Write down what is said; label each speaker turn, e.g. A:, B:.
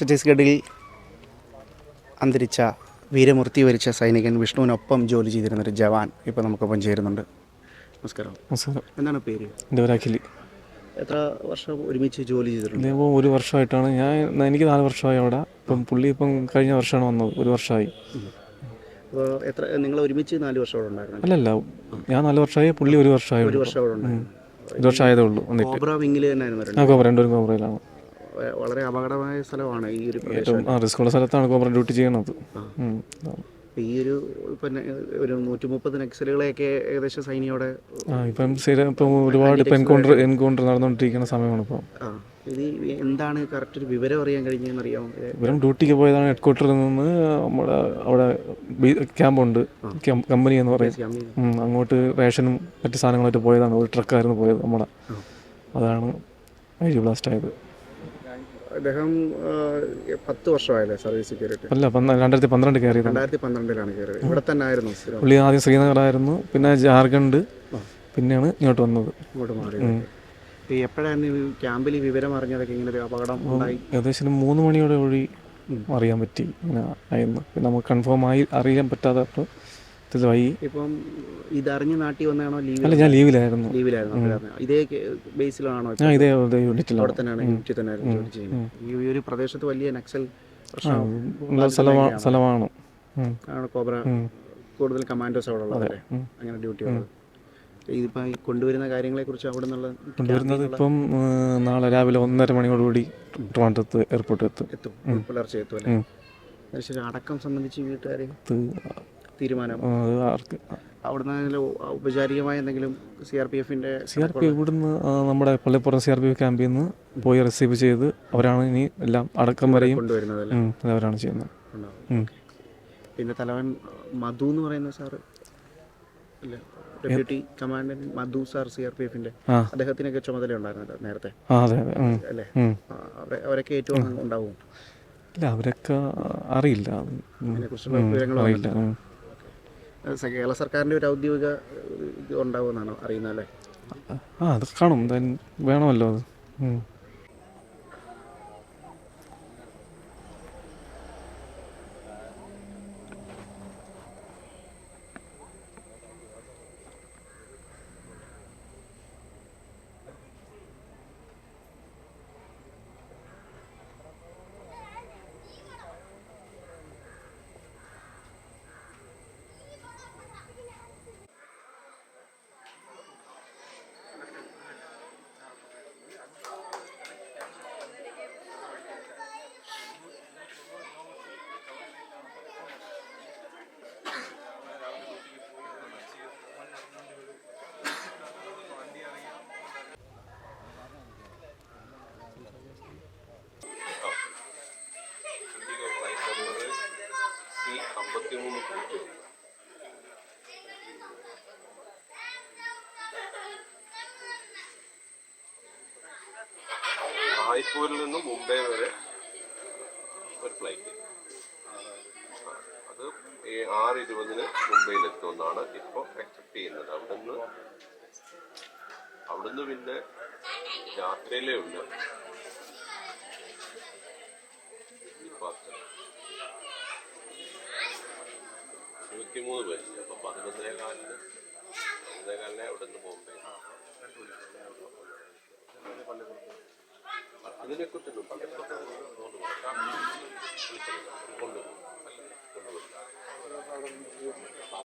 A: ഛത്തീസ്ഗഡിൽ അന്തരിച്ച വീരമൃത്യു വരിച്ച സൈനികൻ വിഷ്ണുവിനൊപ്പം ജോലി ചെയ്തിരുന്ന ഒരു ജവാൻ ഇപ്പോൾ നമുക്കൊപ്പം ചേരുന്നുണ്ട്. നമസ്കാരം.
B: നമസ്കാരം.
A: എന്താണ് പേര്?
B: എന്റെ പേര്
A: എത്ര വർഷം ഒരുമിച്ച് ജോലി ചെയ്തിട്ടുണ്ട്?
B: ഒരു വർഷമായിട്ടാണ്. ഞാൻ എനിക്ക് നാല് വർഷമായി അവിടെ. ഇപ്പം പുള്ളി ഇപ്പം കഴിഞ്ഞ വർഷമാണ് വന്നത്. ഒരു വർഷമായി.
A: അപ്പോൾ എത്ര നിങ്ങൾ ഒരുമിച്ച് നാല് വർഷം ഉണ്ടായിരുന്നു?
B: അല്ലല്ല. ഞാൻ നാല് വർഷമായി പുള്ളി ഒരു വർഷമായി
A: ഒരു വർഷം
B: ഒരു വർഷമായതേ ഉള്ളൂ. വന്നിട്ട്.
A: കോബ്ര വിങ്ങിൽ
B: കോബ്ര. രണ്ടുപേരും കോബ്രയിലാണ്.
A: വളരെ അപകടമായ സ്ഥലമാണ് ഈ ഒരു പ്രദേശം.
B: ഏറ്റവും ആ റിസ്ക്കുള്ള സ്ഥലത്താണ് കോബ്ര ഡ്യൂട്ടി ചെയ്യണത്.
A: അപ്പോൾ ഈ ഒരു പിന്നെ ഒരു നൂറ്റി മുപ്പത് നക്സലുകളെയൊക്കെ ഏകദേശം
B: ഇപ്പം ഇപ്പം ഒരുപാട് ഇപ്പം എൻകൗണ്ടർ എൻകൗണ്ടർ നടന്നുകൊണ്ടിരിക്കുന്ന സമയമാണ് ഇപ്പം.
A: ഇത് എന്താണ് കറക്റ്റ് ഒരു വിവരം അറിയാൻ കഴിഞ്ഞതെന്ന് അറിയാമോ
B: ഡ്യൂട്ടിക്ക് പോയതാണ് ഹെഡ് ക്വാർട്ടറിൽ നിന്ന് നമ്മുടെ അവിടെ ക്യാമ്പുണ്ട് കമ്പനി എന്ന് പറയും. അങ്ങോട്ട് റേഷനും മറ്റു സാധനങ്ങളായിട്ട് പോയതാണ്. ഒരു ട്രക്കായിരുന്നു പോയത് നമ്മുടെ. അതാണ് ഐ ബ്ലാസ്റ്റ് ആയത്.
A: അദ്ദേഹം പത്ത് വർഷമായല്ലേ സർവീസ് കയറിയിട്ട്?
B: അല്ല രണ്ടായിരത്തി പന്ത്രണ്ട് കയറി
A: രണ്ടായിരത്തി പന്ത്രണ്ടിലാണ് കയറിയത്. ഇവിടെ തന്നെ ആയിരുന്നു
B: പുള്ളി ആദ്യം ശ്രീനഗറായിരുന്നു പിന്നെ ജാർഖണ്ഡ് പിന്നെയാണ് ഇങ്ങോട്ട് വന്നത്.
A: ഇങ്ങോട്ട് മാറി. എപ്പോഴായിരുന്നു ക്യാമ്പിൽ വിവരം അറിഞ്ഞതൊക്കെ ഇങ്ങനെ ഒരു അപകടം ഉണ്ടായി?
B: ഏകദേശം മൂന്ന് മണിയോടെ വഴി അറിയാൻ പറ്റി ഇങ്ങനെ ആയിരുന്നു പിന്നെ നമുക്ക് കൺഫേം ആയി അറിയാൻ പറ്റാത്തപ്പോൾ വൈകി
A: ഇപ്പം ഇതറിഞ്ഞ് നാട്ടിൽ വന്നാണോ ലീവ്
B: അല്ല ഞാൻ ലീവിലായിരുന്നു.
A: ലീവിലായിരുന്നു. ഇതേ ബേസിലാണോ
B: ഞാൻ ഇതേ യൂണിറ്റിൽ
A: അവിടെ തന്നെയാണ് യൂണിറ്റിൽ തന്നെയായിരുന്നു ജോലി ചെയ്യുന്നത്. ഈ ഒരു പ്രദേശത്ത് വലിയ നക്സൽ
B: സ്ഥലമാണ്.
A: ആണ് കോബ്ര കൂടുതൽ കമാൻഡോസ് അവിടെ
B: ഉള്ളത്
A: അങ്ങനെ ഡ്യൂട്ടി ഉള്ളത്. ഇതിപ്പോൾ കൊണ്ടുവരുന്ന കാര്യങ്ങളെ കുറിച്ച് അവിടെ നിന്നുള്ള
B: കൊണ്ടുവരുന്നത് ഇപ്പം നാളെ രാവിലെ ഒന്നര മണിയോടുകൂടി ട്രിവാൻഡ്രത്ത് എയർപോർട്ടിൽ എത്തും.
A: എത്തും. പുലർച്ചെ എത്തും അല്ലേ. അടക്കം സംബന്ധിച്ച്
B: വീട്ടുകാരെ?
A: തീരുമാനം അവിടുന്ന് ഔപചാരികമായ എന്തെങ്കിലും സി ആർ പി എഫിന്റെ
B: സി ആർ പി ഇവിടുന്ന് നമ്മുടെ Pallippuram C R P F ക്യാമ്പിൽ നിന്ന് പോയി റിസീവ് ചെയ്ത് അവരാണ് ഇനി എല്ലാം അടക്കം വരെയും അവരാണ് ചെയ്യുന്നത്.
A: പിന്നെ തലവൻ മധു എന്ന് പറയുന്ന sir deputy commandant Madhu sir C R P എഫിന്റെ അദ്ദേഹത്തിനൊക്കെ ചുമതല ഉണ്ടായിരുന്നല്ലോ നേരത്തെ അല്ലേ? അവരൊക്കെ ഏറ്റവും ഉണ്ടാവും.
B: ഇല്ല അവരൊക്കെ അറിയില്ല. അറിയില്ല.
A: കേരള സർക്കാരിന്റെ ഒരു ഔദ്യോഗിക ഉണ്ടാവുമെന്നാണോ അറിയുന്നത് അല്ലേ?
B: ആ അത് കാണും. വേണമല്ലോ അത്.
C: റായ്പൂരിൽ നിന്ന് മുംബൈ വരെ ഒരു ഫ്ലൈറ്റ് അത് ആറ് ഇരുപതിന് മുംബൈയിൽ എത്തുമെന്നാണ് ഇപ്പോൾ എക്സ്പെക്ട് ചെയ്യുന്നത്. അവിടുന്ന് അവിടുന്ന് പിന്നെ രാത്രിയിലേ ഉണ്ട് ഇരുപത്തിമൂന്ന് പേര്. അപ്പൊ പതിനൊന്നേ കാലിന് പതിനൊന്നേ കാലിനെ അവിടെ നിന്ന് മുംബൈ അതിനെ കുറിച്ചൊന്നും കൊണ്ടുപോകും കൊണ്ടുപോകും